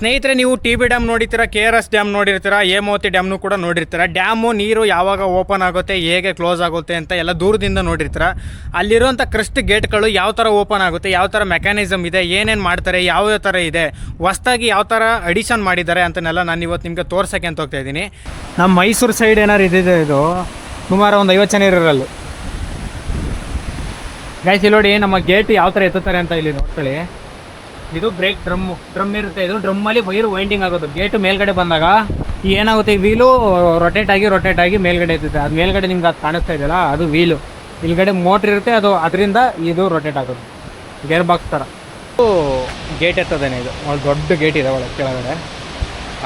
ಸ್ನೇಹಿತರೆ, ನೀವು T B dam ನೋಡಿರ್ತೀರ, ಕೆ ಆರ್ ಎಸ್ ಡ್ಯಾಮ್ ನೋಡಿರ್ತೀರ, ಹೇಮಾವತಿ ಡ್ಯಾಮ್ನು ಕೂಡ ನೋಡಿರ್ತೀರ. ಡ್ಯಾಮು ನೀರು ಯಾವಾಗ ಓಪನ್ ಆಗುತ್ತೆ, ಹೇಗೆ ಕ್ಲೋಸ್ ಆಗುತ್ತೆ ಅಂತ ಎಲ್ಲ ದೂರದಿಂದ ನೋಡಿರ್ತೀರ. ಅಲ್ಲಿರುವಂಥ ಕ್ರಿಸ್ಟ್ ಗೇಟ್ಗಳು ಯಾವ ಥರ ಓಪನ್ ಆಗುತ್ತೆ, ಯಾವ ಥರ ಮೆಕ್ಯಾನಿಸಮ್ ಇದೆ, ಏನೇನು ಮಾಡ್ತಾರೆ, ಯಾವ ಥರ ಇದೆ, ಹೊಸ್ದಾಗಿ ಯಾವ ಥರ ಅಡಿಷನ್ ಮಾಡಿದ್ದಾರೆ ಅಂತನೆಲ್ಲ ನಾನು ಇವತ್ತು ನಿಮಗೆ ತೋರ್ಸೋಕ್ಕೆ ಅಂತ ಹೋಗ್ತಾ ಇದ್ದೀನಿ. ನಮ್ಮ ಮೈಸೂರು ಸೈಡ್ ಏನಾರು ಇದಿದೆ ಇದು, ಸುಮಾರು ಒಂದು ಐವತ್ತು ಜನ ಇರೋರಲ್ಲಿ. ಗೈಸ್ ಇಲ್ಲಿ ನೋಡಿ ನಮ್ಮ ಗೇಟ್ ಯಾವ ಥರ ಎತ್ತುತ್ತಾರೆ ಅಂತ ಇಲ್ಲಿ ನೋಡ್ಕೊಳ್ಳಿ. ಇದು ಬ್ರೇಕ್ ಡ್ರಮ್ ಡ್ರಮ್ ಇರುತ್ತೆ. ಇದು ಡ್ರಮ್ಮಲ್ಲಿ ವೈರ್ ವೈಂಡಿಂಗ್ ಆಗೋದು ಗೇಟ್ ಮೇಲ್ಗಡೆ ಬಂದಾಗ ಏನಾಗುತ್ತೆ? ವೀಲು ರೊಟೇಟ್ ಆಗಿ ರೊಟೇಟ್ ಆಗಿ ಮೇಲ್ಗಡೆ ಎತ್ತುತ್ತೆ ಅದು ಮೇಲ್ಗಡೆ ನಿಮ್ಗೆ ಅದು ಕಾಣಿಸ್ತಾ ಇದೆಯಲ್ಲ, ಅದು ವೀಲು ಇಲ್ಗಡೆ ಮೋಟ್ರ್ ಇರುತ್ತೆ, ಅದು ಅದರಿಂದ ಇದು ರೊಟೇಟ್ ಆಗೋದು ಗೇರ್ ಬಾಕ್ಸ್ ಥರ ಗೇಟ್ ಎತ್ತದೇನೆ ಇದು. ಒಳ್ಳೆ ದೊಡ್ಡ ಗೇಟ್ ಇದೆ ಒಳಗೆ ಕೆಳಗಡೆ.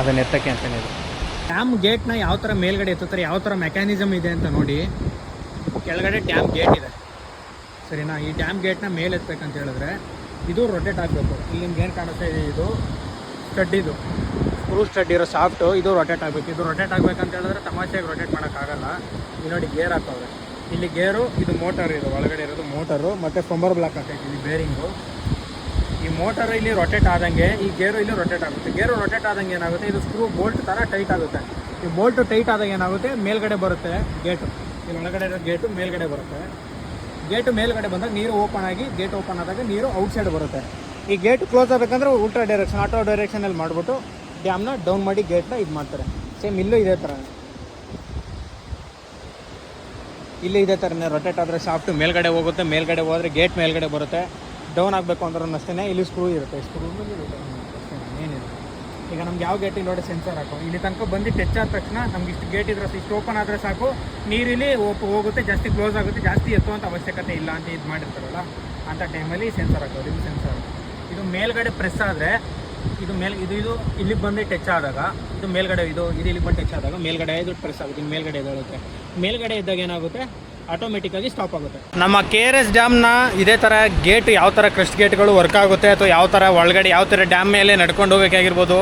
ಅದನ್ನ ಎತ್ತಕ್ಕೆ ಅಂತಲೇ ಇದು. ಡ್ಯಾಮ್ ಗೇಟ್ನ ಯಾವ ಥರ ಮೇಲ್ಗಡೆ ಎತ್ತುತ್ತಾರೆ, ಯಾವ ಥರ ಮೆಕ್ಯಾನಿಸಮ್ ಇದೆ ಅಂತ ನೋಡಿ. ಕೆಳಗಡೆ ಟ್ಯಾಮ್ ಗೇಟ್ ಇದೆ. ಸರಿನಾ? ಈ ಡ್ಯಾಮ್ ಗೇಟ್ನ ಮೇಲೆ ಎತ್ತಬೇಕಂತ ಹೇಳಿದ್ರೆ ಇದು ರೊಟೇಟ್ ಆಗಬೇಕು. ಇಲ್ಲಿ ನಿಮ್ಗೆ ಏನು ಕಾಣಿಸ್ತಾ ಇದೆ? ಇದು ಸ್ಟಡ್ ಇದು ಸ್ಕ್ರೂ ಸ್ಟಡ್ ಇರೋ ಸಾಫ್ಟು ಇದು ರೊಟೇಟ್ ಆಗಬೇಕು. ಇದು ರೊಟೇಟ್ ಆಗಬೇಕಂತ ಹೇಳಿದ್ರೆ ತಮಾಷೆಗೆ ರೊಟೇಟ್ ಮಾಡೋಕ್ಕಾಗಲ್ಲ ಇಲ್ಲಿ ನೋಡಿ ಗೇರ್ ಹಾಕವ್ರೆ. ಇಲ್ಲಿ ಗೇರು ಇದು ಮೋಟರ್ ಇದು, ಒಳಗಡೆ ಇರೋದು ಮೋಟರು ಮತ್ತು ಫಂಬರ್ ಬ್ಲಾಕ್ ಹಾಕೈತಿ ಇಲ್ಲಿ ಬೇರಿಂಗು ಈ ಮೋಟರ್ ಇಲ್ಲಿ ರೊಟೇಟ್ ಆದಂಗೆ, ಈ ಗೇರು ಇಲ್ಲಿ ರೊಟೇಟ್ ಆಗುತ್ತೆ. ಗೇರು ರೊಟೇಟ್ ಆದಂಗೆ ಏನಾಗುತ್ತೆ? ಇದು ಸ್ಕ್ರೂ ಬೋಲ್ಟ್ ಥರ ಟೈಟ್ ಆಗುತ್ತೆ. ಈ ಬೋಲ್ಟು ಟೈಟ್ ಆದಾಗ ಏನಾಗುತ್ತೆ? ಮೇಲ್ಗಡೆ ಬರುತ್ತೆ ಗೇಟು ಇಲ್ಲಿ ಒಳಗಡೆ ಇರೋ ಗೇಟು ಮೇಲ್ಗಡೆ ಬರುತ್ತೆ. ಗೇಟು ಮೇಲ್ಗಡೆ ಬಂದಾಗ ನೀರು ಓಪನ್ ಆಗಿ ಗೇಟ್ ಓಪನ್ ಆದಾಗ ನೀರು ಔಟ್ಸೈಡ್ ಬರುತ್ತೆ. ಈ ಗೇಟ್ ಕ್ಲೋಸ್ ಆಗಬೇಕಂದ್ರೆ ಉಲ್ಟ್ರಾ ಡೈರೆಕ್ಷನ್ ಆಟೋ ಡೈರೆಕ್ಷನ್ ಅಲ್ಲಿ ಮಾಡಿಬಿಟ್ಟು ಡ್ಯಾಮ್ನ ಡೌನ್ ಮಾಡಿ ಗೇಟ್ನ ಇದು ಮಾಡ್ತಾರೆ. ಸೇಮ್ ಇಲ್ಲೂ ಇದೇ ಥರ ಇಲ್ಲಿ ಇದೇ ಥರನೇ ರೊಟೇಟ್ ಆದರೆ ಶಾಫ್ಟ್ ಮೇಲ್ಗಡೆ ಹೋಗುತ್ತೆ, ಮೇಲ್ಗಡೆ ಹೋದರೆ ಗೇಟ್ ಮೇಲ್ಗಡೆ ಬರುತ್ತೆ. ಡೌನ್ ಆಗಬೇಕು ಅಂದ್ರೂ ಅಷ್ಟೇ ಇಲ್ಲಿ ಸ್ಕ್ರೂ ಇರುತ್ತೆ. ಸ್ಕ್ರೂ ಈಗ ನಮ್ಗೆ ಯಾವ ಗೇಟಿಗೆ ನೋಡಿ ಸೆನ್ಸರ್ ಹಾಕೋ. ಇಲ್ಲಿ ತನಕ ಬಂದು ಟಚ್ ಆದ ತಕ್ಷಣ ನಮ್ಗೆ ಇಷ್ಟು ಗೇಟ್ ಇದ್ರೆ ಇಷ್ಟು ಓಪನ್ ಆದರೆ ಸಾಕು. ನೀರಿಲ್ಲಿ ಓಪ್ ಹೋಗುತ್ತೆ, ಜಾಸ್ತಿ ಕ್ಲೋಸ್ ಆಗುತ್ತೆ, ಜಾಸ್ತಿ ಎತ್ತುವಂಥ ಅವಶ್ಯಕತೆ ಇಲ್ಲ ಅಂತ ಇದು ಮಾಡಿರ್ತಾರಲ್ಲ ಅಂಥ ಟೈಮಲ್ಲಿ ಸೆನ್ಸರ್ ಹಾಕೋದು ಇದು ಸೆನ್ಸರ್ ಇದು ಮೇಲ್ಗಡೆ ಪ್ರೆಸ್ ಆದರೆ, ಇದು ಮೇಲ್ ಇದು ಇದು ಇಲ್ಲಿಗೆ ಬಂದು ಟಚ್ ಆದಾಗ, ಇದು ಮೇಲ್ಗಡೆ ಇದು ಇದು ಇಲ್ಲಿಗೆ ಬಂದು ಟಚ್ ಆದಾಗ ಮೇಲ್ಗಡೆ ಇದು ಪ್ರೆಸ್ ಆಗುತ್ತೆ ಇದು ಮೇಲ್ಗಡೆ ಇದಾಗುತ್ತೆ. ಮೇಲ್ಗಡೆ ಇದ್ದಾಗ ಏನಾಗುತ್ತೆ? ಆಟೋಮೆಟಿಕ್ಕಾಗಿ ಸ್ಟಾಪ್ ಆಗುತ್ತೆ. ನಮ್ಮ ಕೆ ಆರ್ ಎಸ್ ಡ್ಯಾಮ್ನ ಇದೇ ಥರ ಗೇಟ್ ಯಾವ ಥರ ಕ್ರಸ್ಟ್ ಗೇಟ್ಗಳು ವರ್ಕ್ ಆಗುತ್ತೆ, ಅಥವಾ ಯಾವ ಥರ ಒಳಗಡೆ ಯಾವ ಥರ ಡ್ಯಾಮ್ ಮೇಲೆ ನಡ್ಕೊಂಡು ಹೋಗೋಕ್ಕಾಗಿರ್ಬೋದು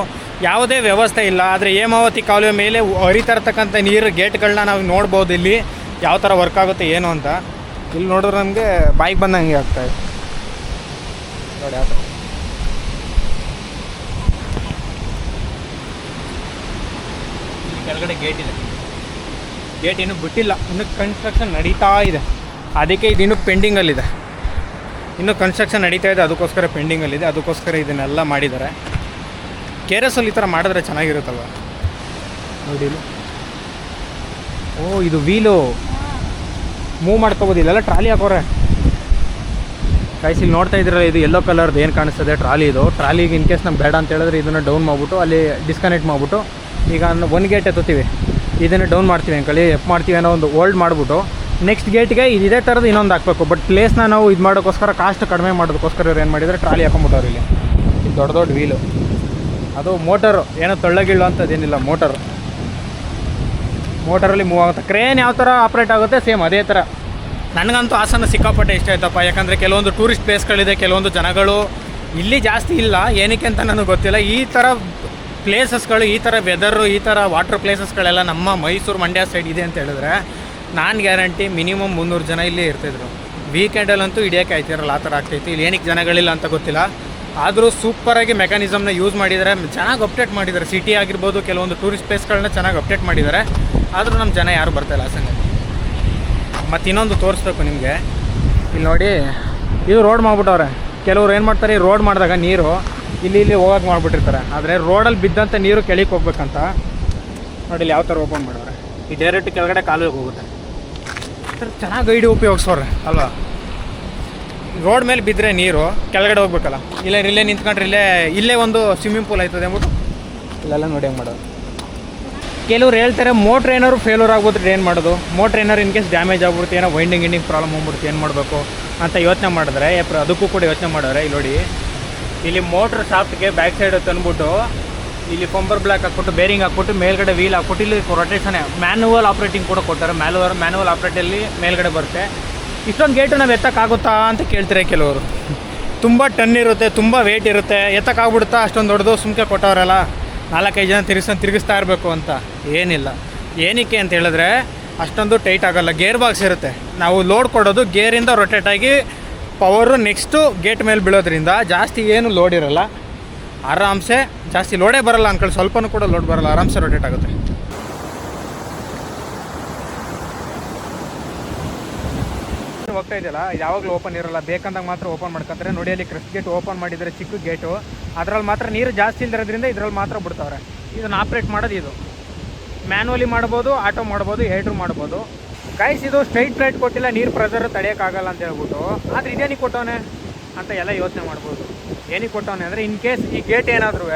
ಯಾವುದೇ ವ್ಯವಸ್ಥೆ ಇಲ್ಲ. ಆದರೆ ಹೇಮಾವತಿ ಕಾಲುವೆ ಮೇಲೆ ಹರಿತಾ ಇರ್ತಕ್ಕಂಥ ನೀರು ಗೇಟ್ಗಳನ್ನ ನಾವು ನೋಡ್ಬೋದು ಇಲ್ಲಿ. ಯಾವ ಥರ ವರ್ಕ್ ಆಗುತ್ತೆ ಏನು ಅಂತ. ಇಲ್ಲಿ ನೋಡಿದ್ರೆ ನಮಗೆ ಬಾಯಿಗೆ ಬಂದಂಗೆ ಆಗ್ತಾ ಇದೆ. ನೋಡಿ ಯಾವ ಕೆಳಗಡೆ ಗೇಟ್ ಇದೆ. ಗೇಟ್ ಇನ್ನೂ ಬಿಟ್ಟಿಲ್ಲ. ಇನ್ನು ಕನ್ಸ್ಟ್ರಕ್ಷನ್ ನಡೀತಾ ಇದೆ. ಅದಕ್ಕೆ ಇದು ಇನ್ನೂ ಪೆಂಡಿಂಗಲ್ಲಿದೆ ಇನ್ನೂ ಕನ್ಸ್ಟ್ರಕ್ಷನ್ ನಡೀತಾ ಇದೆ. ಅದಕ್ಕೋಸ್ಕರ ಪೆಂಡಿಂಗಲ್ಲಿದೆ ಅದಕ್ಕೋಸ್ಕರ ಇದನ್ನೆಲ್ಲ ಮಾಡಿದ್ದಾರೆ. ಕೆ ಆರ್ ಎಸ್ ಅಲ್ಲಿ ಈ ಥರ ಮಾಡಿದ್ರೆ ಚೆನ್ನಾಗಿರುತ್ತಲ್ವ? ನೋಡಿ. ಓ, ಇದು ವೀಲು. ಮೂವ್ ಮಾಡ್ಕೋಬೋದು. ಇಲ್ಲೆಲ್ಲ ಟ್ರಾಲಿ ಹಾಕೋರೆ. ಗೈಸ್ ಇಲ್ಲಿ ನೋಡ್ತಾ ಇದ್ದೀರಲ್ಲ, ಇದು ಯೆಲ್ಲೋ ಕಲರ್ದು ಏನು ಕಾಣಿಸ್ತದೆ? ಟ್ರಾಲಿ ಇದು. ಟ್ರಾಲಿಗೆ ಇನ್ ಕೇಸ್ ನಮ್ಗೆ ಬೇಡ ಅಂತ ಹೇಳಿದ್ರೆ ಇದನ್ನು ಡೌನ್ ಮಾಡಿಬಿಟ್ಟು, ಅಲ್ಲಿ ಡಿಸ್ಕನೆಕ್ಟ್ ಮಾಡಿಬಿಟ್ಟು, ಈಗ ಒಂದು ಗೇಟ್ ಎತ್ತುತ್ತೀವಿ. ಇದನ್ನು ಡೌನ್ ಮಾಡ್ತೀವಿ ಅಂಕಲಿ. ಎಪ್ ಮಾಡ್ತೀವಿ ಅನ್ನೋ ಒಂದು ಓಲ್ಡ್ ಮಾಡಿಬಿಟ್ಟು ನೆಕ್ಸ್ಟ್ ಗೇಟ್ಗೆ ಇದು ಇದೇ ಥರದ್ದು ಇನ್ನೊಂದು ಹಾಕ್ಬೇಕು. ಬಟ್ ಪ್ಲೇಸ್ನ ನಾವು ಇದು ಮಾಡೋಕ್ಕೋಸ್ಕರ ಕಾಸ್ಟ್ ಕಡಿಮೆ ಮಾಡೋದಕ್ಕೋಸ್ಕರ ಇವ್ರು ಏನು ಮಾಡಿದರೆ, ಟ್ರಾಲಿ ಹಾಕೊಂಬಿಟ್ಟವ್ರು ಇಲ್ಲಿ. ಇದು ದೊಡ್ಡ ದೊಡ್ಡ ವೀಲು ಅದು ಮೋಟರು. ಏನೋ ತೊಳ್ಳಗಿಳು ಅಂತದೇನಿಲ್ಲ ಮೋಟರು. ಮೋಟರಲ್ಲಿ ಮೂವ್ ಆಗುತ್ತೆ. ಕ್ರೇನ್ ಯಾವ ಥರ ಆಪ್ರೇಟ್ ಆಗುತ್ತೆ? ಸೇಮ್ ಅದೇ ಥರ. ನನಗಂತೂ ಆಸನ ಸಿಕ್ಕಾಪಟ್ಟೆ ಇಷ್ಟ ಆಯ್ತಪ್ಪ. ಯಾಕಂದರೆ ಕೆಲವೊಂದು ಟೂರಿಸ್ಟ್ ಪ್ಲೇಸ್ಗಳಿದೆ ಕೆಲವೊಂದು ಜನಗಳು ಇಲ್ಲಿ ಜಾಸ್ತಿ ಇಲ್ಲ. ಏನಕ್ಕೆ ಅಂತ ನನಗೆ ಗೊತ್ತಿಲ್ಲ. ಈ ಥರ ಪ್ಲೇಸಸ್ಗಳು ಈ ಥರ ವೆದರು ಈ ಥರ ವಾಟರ್ ಪ್ಲೇಸಸ್ಗಳೆಲ್ಲ ನಮ್ಮ ಮೈಸೂರು ಮಂಡ್ಯ ಸೈಡ್ ಇದೆ ಅಂತ ಹೇಳಿದ್ರೆ ನಾನು ಗ್ಯಾರಂಟಿ ಮಿನಿಮಮ್ ಮುನ್ನೂರು ಜನ ಇಲ್ಲೇ ಇರ್ತಿದ್ರು. ವೀಕೆಂಡಲ್ಲಂತೂ ಹಿಡಿಯೋಕೆ ಆಯ್ತಿರಲ್ಲ, ಆ ಥರ ಆಗ್ತೈತಿ. ಇಲ್ಲಿ ಏನಕ್ಕೆ ಜನಗಳಿಲ್ಲ ಅಂತ ಗೊತ್ತಿಲ್ಲ. ಆದರೂ ಸೂಪರಾಗಿ ಮೆಕ್ಯಾನಿಸಮ್ನ ಯೂಸ್ ಮಾಡಿದ್ದಾರೆ ಚೆನ್ನಾಗಿ ಅಪ್ಡೇಟ್ ಮಾಡಿದ್ದಾರೆ ಸಿಟಿ ಆಗಿರ್ಬೋದು, ಕೆಲವೊಂದು ಟೂರಿಸ್ಟ್ ಪ್ಲೇಸ್ಗಳನ್ನ ಚೆನ್ನಾಗಿ ಅಪ್ಡೇಟ್ ಮಾಡಿದ್ದಾರೆ ಆದರೂ ನಮ್ಮ ಜನ ಯಾರು ಬರ್ತಾಯಿಲ್ಲ ಸಂಗತಿ. ಮತ್ತು ಇನ್ನೊಂದು ತೋರಿಸ್ಬೇಕು ನಿಮಗೆ. ಇಲ್ಲಿ ನೋಡಿ, ಇದು ರೋಡ್ ಮಾಡಿಬಿಟ್ಟವ್ರೆ. ಕೆಲವ್ರು ಏನು ಮಾಡ್ತಾರೆ ರೋಡ್ ಮಾಡಿದಾಗ ನೀರು ಇಲ್ಲಿ ಇಲ್ಲಿ ಹೋಗೋಕೆ ಮಾಡಿಬಿಟ್ಟಿರ್ತಾರೆ. ಆದರೆ ರೋಡಲ್ಲಿ ಬಿದ್ದಂಥ ನೀರು ಕೆಳಗೆ ಹೋಗ್ಬೇಕಂತ ನೋಡಿ ಇಲ್ಲಿ ಯಾವ ಥರ ಓಪನ್ ಮಾಡೋರೆ ಈ ಡೈರೆಕ್ಟ್ ಕೆಳಗಡೆ ಕಾಲುವೆಗೆ ಹೋಗುತ್ತೆ. ಚೆನ್ನಾಗಿ ಗೈಡ್ ಉಪಯೋಗಿಸೋರೆ ಅಲ್ವಾ? ರೋಡ್ ಮೇಲೆ ಬಿದ್ದರೆ ನೀರು, ಕೆಳಗಡೆ ಹೋಗ್ಬೇಕಲ್ಲ. ಇಲ್ಲ, ಇಲ್ಲೇ ನಿಂತ್ಕೊಂಡ್ರೆ ಇಲ್ಲೇ ಇಲ್ಲೇ ಒಂದು ಸ್ವಿಮ್ಮಿಂಗ್ ಪೂಲ್ ಆಯ್ತದೆ ಅಂದ್ಬಿಟ್ಟು ಇಲ್ಲೆಲ್ಲ ನೋಡಿ ಹೆಂಗೆ ಮಾಡೋದು. ಕೆಲವ್ರು ಹೇಳ್ತಾರೆ ಮೋಟ್ರ್ ಏನಾದ್ರು ಫೇಲ್ಯೂರ್ ಆಗ್ಬಿಟ್ರೆ ಏನು ಮಾಡೋದು? ಮೋಟ್ರ್ ಏನಾದ್ರು ಇನ್ ಕೇಸ್ ಡ್ಯಾಮೇಜ್ ಆಗ್ಬಿಡುತ್ತೆ, ಏನೋ ವೈಂಡಿಂಗ್ ಇಂಡಿಂಗ್ ಪ್ರಾಬ್ಲಮ್ ಹೋಗ್ಬಿಡ್ತು ಏನು ಮಾಡಬೇಕು ಅಂತ ಯೋಚನೆ ಮಾಡಿದ್ರೆ ಅದಕ್ಕೂ ಕೂಡ ಯೋಚನೆ ಮಾಡಿದ್ರೆ ಇಲ್ಲಿ ನೋಡಿ. ಇಲ್ಲಿ ಮೋಟ್ರ್ ಶಾಫ್ಟ್ಗೆ ಬ್ಯಾಕ್ ಸೈಡ್ ತಂದ್ಬಿಟ್ಟು, ಇಲ್ಲಿ ಕೊಂಬರ್ ಬ್ಲಾಕ್ ಹಾಕ್ಬಿಟ್ಟು ಬೇರಿಂಗ್ ಹಾಕ್ಬಿಟ್ಟು, ಮೇಲ್ಗಡೆ ವೀಲ್ ಹಾಕ್ಬಿಟ್ಟು, ಇಲ್ಲಿ ರೊಟೇಷನೇ ಮ್ಯಾನುವಲ್ ಆಪ್ರೇಟಿಂಗ್ ಕೂಡ ಕೊಡ್ತಾರೆ. ಮ್ಯಾನುವಲ್ ಮ್ಯಾನುವಲ್ ಆಪ್ರೇಟಲ್ಲಿ ಮೇಲ್ಗಡೆ ಬರುತ್ತೆ. ಇಷ್ಟೊಂದು ಗೇಟು ನಾವು ಎತ್ತಕ್ಕಾಗುತ್ತಾ ಅಂತ ಕೇಳ್ತಾರೆ ಕೆಲವರು. ತುಂಬ ಟನ್ ಇರುತ್ತೆ, ತುಂಬ ವೇಟ್ ಇರುತ್ತೆ. ಎತ್ತಕ್ಕಾಗ್ಬಿಡುತ್ತಾ? ಅಷ್ಟೊಂದು ದೊಡ್ಡದು ಸುಮ್ಕೆ ಕೊಟ್ಟವರಲ್ಲ. ನಾಲ್ಕೈದು ಜನ ತಿರುಗಿಸ್ಕೊಂಡು ತಿರುಗಿಸ್ತಾ ಇರಬೇಕು ಅಂತ. ಏನಿಲ್ಲ. ಏನಕ್ಕೆ ಅಂತ ಹೇಳಿದ್ರೆ, ಅಷ್ಟೊಂದು ಟೈಟ್ ಆಗಲ್ಲ. ಗೇರ್ ಬಾಕ್ಸ್ ಇರುತ್ತೆ. ನಾವು ಲೋಡ್ ಕೊಡೋದು ಗೇರಿಂದ ರೊಟೇಟ್ ಆಗಿ ಪವರು ನೆಕ್ಸ್ಟು ಗೇಟ್ ಮೇಲೆ ಬೀಳೋದ್ರಿಂದ ಜಾಸ್ತಿ ಏನು ಲೋಡ್ ಇರೋಲ್ಲ. ಆರಾಮ್ಸೆ ಜಾಸ್ತಿ ಲೋಡೇ ಬರಲ್ಲ ಅಂದ್ಕೊಳ್ಳಿ. ಸ್ವಲ್ಪನೂ ಕೂಡ ಲೋಡ್ ಬರಲ್ಲ. ಆರಾಮ್ಸೆ ರೊಟೇಟ್ ಆಗುತ್ತೆ. ಹೋಗ್ತಾ ಇದೆಯಲ್ಲ, ಯಾವಾಗಲೂ ಓಪನ್ ಇರಲ್ಲ. ಬೇಕಂದಾಗ ಮಾತ್ರ ಓಪನ್ ಮಾಡ್ಕೊತಾರೆ. ನೋಡಿ ಅಲ್ಲಿ ಕ್ರಿಸ್ ಗೇಟ್ ಓಪನ್ ಮಾಡಿದರೆ ಚಿಕ್ಕ ಗೇಟು ಅದರಲ್ಲಿ ಮಾತ್ರ ನೀರು ಜಾಸ್ತಿ ಇಲ್ದಿರೋದ್ರಿಂದ ಇದ್ರಲ್ಲಿ ಮಾತ್ರ ಬಿಡ್ತಾವ್ರೆ. ಇದನ್ನು ಆಪ್ರೇಟ್ ಮಾಡೋದು ಇದು. ಮ್ಯಾನ್ಯಲಿ ಮಾಡ್ಬೋದು ಆಟೋ ಮಾಡ್ಬೋದು ಎರಡ್ರು ಮಾಡ್ಬೋದು. ಗೈಸ್ ಇದು ಸ್ಟ್ರೈಟ್ ಫ್ಲೈಟ್ ಕೊಟ್ಟಿಲ್ಲ, ನೀರು ಪ್ರೆಸರ್ ತಡೆಯೋಕ್ಕಾಗಲ್ಲ ಅಂತ ಹೇಳ್ಬಿಟ್ಟು. ಆದ್ರೆ ಇದೇನಿಗೆ ಕೊಟ್ಟವನೆ ಅಂತ ಎಲ್ಲ ಯೋಚನೆ ಮಾಡ್ಬೋದು. ಏನಕ್ಕೆ ಕೊಟ್ಟವನೆ? ಅಂದರೆ ಇನ್ ಕೇಸ್ ಈ ಗೇಟ್ ಏನಾದ್ರೂ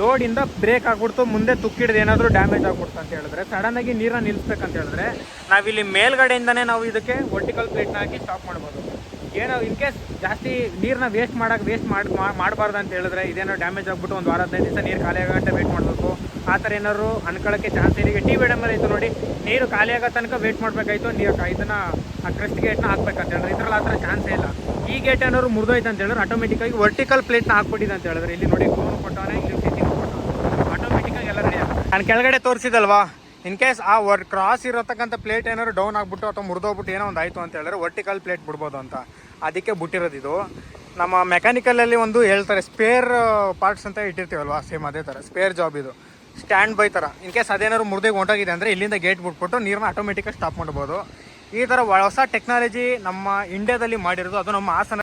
ಲೋಡಿಂದ ಬ್ರೇಕ್ ಆಗ್ಬಿಡ್ತು ಮುಂದೆ ತುಕ್ಕಿಡ್ದು ಏನಾದರೂ ಡ್ಯಾಮೇಜ್ ಆಗ್ಬಿಡ್ತು ಅಂತ ಹೇಳಿದ್ರೆ ಸಡನ್ನಾಗಿ ನೀರನ್ನ ನಿಲ್ಲಿಸ್ಬೇಕಂತ ಹೇಳಿದ್ರೆ, ನಾವಿಲ್ಲಿ ಮೇಲ್ಗಡೆಯಿಂದನೇ ನಾವು ಇದಕ್ಕೆ ವರ್ಟಿಕಲ್ ಪ್ಲೇಟ್ನ ಹಾಕಿ ಸ್ಟಾಪ್ ಮಾಡ್ಬೋದು. ಏನೋ ಇನ್ ಕೇಸ್ ಜಾಸ್ತಿ ನೀರನ್ನ ವೇಸ್ಟ್ ಮಾಡೋಕೆ ವೇಸ್ಟ್ ಮಾಡಿ ಮಾಡಬಾರ್ದು ಅಂತ ಹೇಳಿದ್ರೆ ಇದೇನೋ ಡ್ಯಾಮೇಜ್ ಆಗ್ಬಿಟ್ಟು ಒಂದು ವಾರ ಹದಿನೈದು ದಿವಸ ನೀರು ಖಾಲಿ ಆಗೋ ವೇಟ್ ಮಾಡಬೇಕು. ಆ ಥರ ಏನಾದ್ರು ಅನ್ಕೊಳ್ಳೋಕ್ಕೆ ಚಾನ್ಸ್ ಇದೆ ಈಗ ಟಿ ವಿ ಡಮ್ಮಲ್ಲಿ ಇತ್ತು ನೋಡಿ, ನೀರು ಖಾಲಿ ಆಗೋ ತನಕ ವೇಟ್ ಮಾಡಬೇಕಾಯ್ತು, ನೀರು ಇದನ್ನ ಆ ಕ್ರೆಸ್ಟ್ ಗೇಟ್ನ ಹಾಕ್ಬೇಕಂತ ಹೇಳಿದ್ರೆ, ಇದ್ರಲ್ಲಿ ಆ ಥರ ಚಾನ್ಸೇ ಇಲ್ಲ. ಈ ಗೇಟ್ ಏನಾದ್ರು ಮುರಿದೋಯ್ತು ಅಂತ ಹೇಳಿದ್ರೆ ಆಟೋಮೆಟಿಕ್ಕಾಗಿ ವರ್ಟಿಕಲ್ ಪ್ಲೇಟ್ನ ಹಾಕ್ಬಿಟ್ಟಿದೆ ಅಂತ ಹೇಳಿದ್ರೆ, ಇಲ್ಲಿ ನೋಡಿ ಕೊಟ್ಟವನೇ ಇಲ್ಲಿ ಸಿಟಿ ಆಟೋಮೆಟಿಕ್ಕಾಗಿ ಎಲ್ಲ ರೆಡಿ ಆಗುತ್ತೆ ನಾನು ಕೆಳಗಡೆ ತೋರಿಸಿದಲ್ವಾ? ಇನ್ ಕೇಸ್ ಆ ವರ್ ಕ್ರಾಸ್ ಇರತಕ್ಕಂಥ ಪ್ಲೇಟ್ ಏನಾದ್ರು ಡೌನ್ ಆಗಿಬಿಟ್ಟು ಅಥವಾ ಮುರಿದೋಗ್ಬಿಟ್ಟು ಏನೋ ಒಂದು ಆಯಿತು ಅಂತ ಹೇಳಿದ್ರೆ ವರ್ಟಿಕಲ್ ಪ್ಲೇಟ್ ಬಿಡ್ಬೋದು ಅಂತ. ಅದಕ್ಕೆ ಬಿಟ್ಟಿರೋದಿದು ನಮ್ಮ ಮೆಕ್ಯಾನಿಕಲಲ್ಲಿ ಒಂದು ಹೇಳ್ತಾರೆ ಸ್ಪೇರ್ ಪಾರ್ಟ್ಸ್ ಅಂತ ಇಟ್ಟಿರ್ತೀವಲ್ವಾ? ಸೇಮ್ ಅದೇ ಥರ ಸ್ಪೇರ್ ಜಾಬ್ ಇದು. ಸ್ಟ್ಯಾಂಡ್ ಬೈ ಥರ ಇನ್ ಕೇಸ್ ಅದೇನಾದ್ರು ಮುರಿದೇ ಹೊಂಟೋಗಿದೆ ಅಂದರೆ ಇಲ್ಲಿಂದ ಗೇಟ್ ಬಿಟ್ಬಿಟ್ಟು ನೀರನ್ನ ಆಟೋಮೆಟಿಕಾಗಿ ಸ್ಟಾಪ್ ಮಾಡ್ಬೋದು. ಈ ಥರ ಹೊಸ ಟೆಕ್ನಾಲಜಿ ನಮ್ಮ ಇಂಡಿಯಾದಲ್ಲಿ ಮಾಡಿರೋದು, ಅದು ನಮ್ಮ ಹಾಸನ